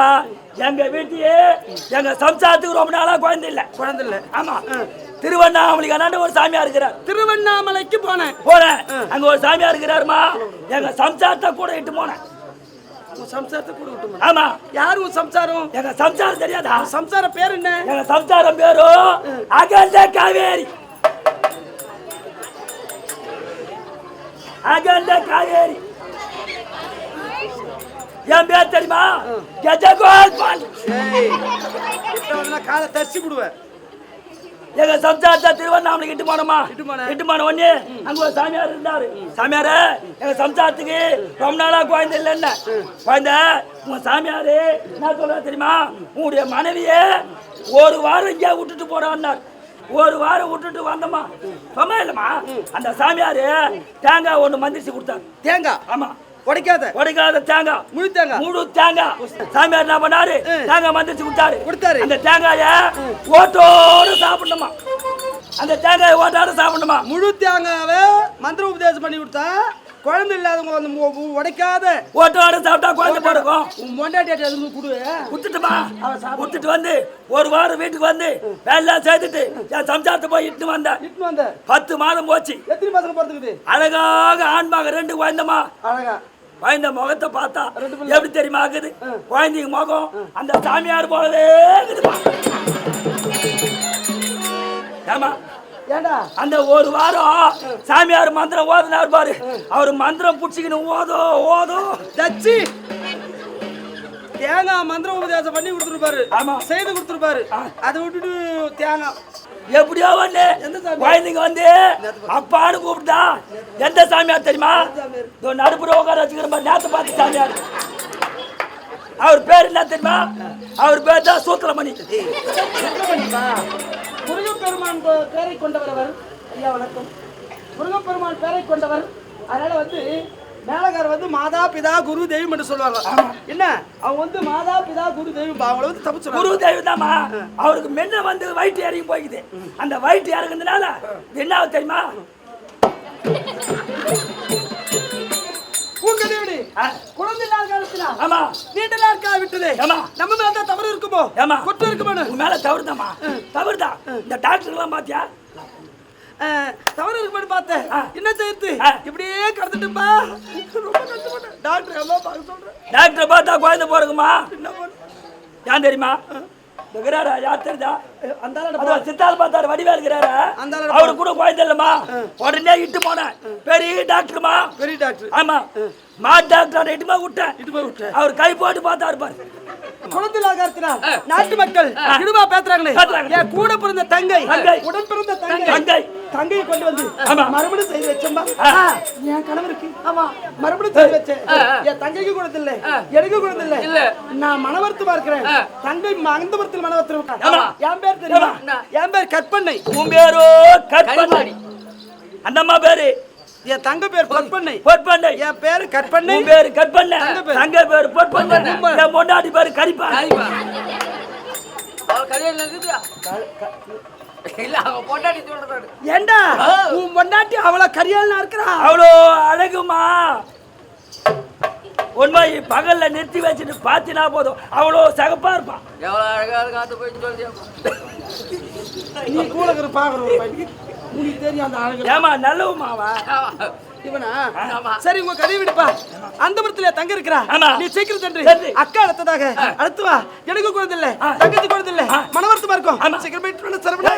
ஆமா எங்க வீட்லயே எங்க சம்சாரத்துக்கு ரொம்ப நாளா குழந்தை இல்ல குழந்தை இல்ல ஆமா திருவண்ணாமலைக்கு ஒரு சாமியார் இருக்கிறார். திருவண்ணாமலைக்கு போனேன். போனேன் அங்க ஒரு சாமியார் இருக்கிறாருமா? எங்க சம்சாரத்தை கூட இட்டு போனேன். சம்சாரத்தை கூட விட்டு ஆமா. யார் உன் சம்சாரம்? எங்க சம்சாரம் தெரியாதா? சம்சார பேர் என்ன? எங்க சம்சாரம் பேரு அகண்ட காவேரி. அகண்ட காவேரி. என் பேர் தெரியுமா? கஜகோல் பால் ஏய் கிட்ட வந்தா காலை தரிச்சு விடுவேன். எங்க சம்சாரத்தை திருவண்ணாமலைக்கு இட்டு போனோமா? இட்டு போன உடனே அங்க ஒரு சாமியார் இருந்தாரு. சாமியார எங்க சம்சாரத்துக்கு ரொம்ப நாளா குழந்தை இல்லைன்னு. குழந்தை உங்க சாமியாரு என்ன சொல்ற தெரியுமா? உங்களுடைய மனைவிய ஒரு வாரம் இங்கே விட்டுட்டு போறான்னார். ஒரு வாரம் விட்டுட்டு வந்தோமா? சும்மா இல்லம்மா. அந்த சாமியாரு தேங்காய் ஒண்ணு மந்திரிச்சு கொடுத்தாரு. தேங்காய்? ஆமா. உடைக்காத. உடைக்காத தேங்காய். முழு தேங்காய். முழு தேங்காய். சாமியார் என்ன பண்ணாரு? தேங்காய் மந்திரிச்சு கொடுத்தாரு. கொடுத்தாரு. அந்த தேங்காய ஓட்டோட சாப்பிடணுமா? அந்த தேங்காயை ஓட்டோட சாப்பிடணுமா? முழு தேங்காவை மந்திர உபதேசம் பண்ணி கொடுத்தா குழந்தை இல்லாதவங்க வந்து உடைக்காத. ஓட்டோட சாப்பிட்டா குழந்தை பிறக்கும் உன் மொண்டாட்டி எதுவும் கொடு. விட்டுட்டுமா விட்டுட்டு வந்து ஒரு வாரம் வீட்டுக்கு வந்து வேலை சேர்த்துட்டு என் சம்சாரத்தை போய் இட்டு வந்தேன் இட்டுன்னு வந்த. பத்து மாதம் போச்சு. எத்தனை பசங்க பிறந்துக்குது? அழகாக ஆண்மாக ரெண்டு குழந்தைமா அழகா. குழந்தை முகத்தை பார்த்தா எப்படி தெரியுமா ஆகுது? குழந்தைங்க முகம் அந்த சாமியார் போலவே இருக்குதுப்பா ஆமா ஏண்டா அந்த ஒரு வாரம் சாமியார் மந்திரம் ஓதுனார் பாரு. அவர் மந்திரம் புடிச்சுக்கின்னு ஓதோ ஓதோ. தச்சி. தேங்காய் மந்திர உபதேசம் பண்ணி கொடுத்துருப்பாரு ஆமா. செய்து கொடுத்துருப்பாரு அதை விட்டுட்டு தேங்காய். எப்படியோ வந்து? குழந்தைங்க வந்து அப்பான்னு கூப்பிட்டா எந்த சாமியார் தெரியுமா? நடுப்புற உட்கார வச்சுக்கிற மாதிரி நேத்து பார்த்து சாமியார். அவர் பேர் என்ன தெரியுமா? அவர் பேர் தான் சூத்திரமணி. முருகப்பெருமான் பேரை கொண்டவர் அவர் ஐயா வணக்கம். முருகப்பெருமான் பேரை கொண்டவர். அதனால வந்து மேலகார் வந்து மாதா பிதா குரு தெய்வம் என்று சொல்லுவாங்க என்ன? அவங்க வந்து மாதா பிதா குரு தெய்வம் அவங்கள வந்து தப்பு குரு தெய்வம் தாமா அவருக்கு முன்ன வந்து வயிற்று இறங்கி போய்க்குது. அந்த வயிற்று இறங்குறதுனால என்ன தெரியுமா? தேவடி ஆ, குழந்தை இல்லாத காலத்துல ஆமா நீண்ட விட்டது? ஆமா. நம்ம மேல தான் தவறு இருக்குமோ? ஏமா குற்றம் இருக்குமோ உன் மேல தவறுதாம்மா. தவறுதான் இந்த டாக்டர் எல்லாம் பாத்தியா? தவறு இருக்குமான்னு பார்த்தேன். என்ன ஆ. இப்படியே கடந்துட்டுப்பா. ரொம்ப கஷ்டப்பட்டேன். டாக்டர் எல்லாம் பார்க்க சொல்றேன். டாக்டர் பார்த்தா குழந்தை போறக்குமா என்ன ஏன் தெரியுமா? யார் அந்த சித்தால் பார்த்தாரு வடிவா இருக்கிறாரு அவரு கூட குழந்தை இல்லம்மா உடனே இட்டு போனேன். பெரிய டாக்டர்மா. பெரிய டாக்டர். ஆமா. மா டாக்டர் இட்டுமா விட்டேன். இட்டு போய் விட்டேன். அவர் கை போட்டு பார்த்தாரு பாரு. குழந்தை இல்லாதத்தினால் நாட்டு மக்கள் பேத்துறாங்களே. பேத்துறாங்க. என் கூட பிறந்த தங்கை. உடன் பிறந்த தங்கை தங்கை. தங்கையை கொண்டு வந்து. மறுபடியும் செய்து வச்சோம்பா. என் கணவருக்கு ஆமா. மறுபடியும் செய்து வச்சேன். என் தங்கைக்கு கொடுத்து இல்ல எனக்கு கொடுத்து இல்ல. நான் மனவருத்தமா இருக்கிறேன். தங்கை மகந்தபுரத்தில் மனவருத்தம். என் பேர் தெரியுமா? என் பேர் கற்பண்ணை. உன் பேரோ கற்பனை அந்த அம்மா பேரு? என் தங்க பேர் பொற்பண்ணை. பொற்பண்டை என் பேரு கற்பண்ணை. பேரு கற்பண்ணை. தங்க பேரு. தங்க கல்யாணம் இருக்குதா? இல்ல பொண்டாட்டி சொல்றாரு ஏண்டா? உன் பொண்டாட்டி அவள கரியால் இருக்கிறா? அவ்வளோ அழகுமா? உண்மை பகல்ல நிறுத்தி வச்சுட்டு பாத்தினா போதும். அவ்வளோ சகப்பா இருப்பான் அழகா சொல்லியா நீ கூட பாக்குற ஒரு பையன். உனக்கு தெரியும் அந்த அழகு. ஏமா நல்லவுமாவா? இவனா சரி உங்க கதை விடுப்பா அந்த மரத்துல தங்க இருக்கிறா நீ சீக்கிரம் சென்று அக்கா அடுத்ததாக அடுத்து வா எனக்கு குழந்தை இல்ல தங்கத்துக்கு குழந்தை இல்ல மனவர்த்தமா இருக்கும் சீக்கிரம் போயிட்டு சரவணா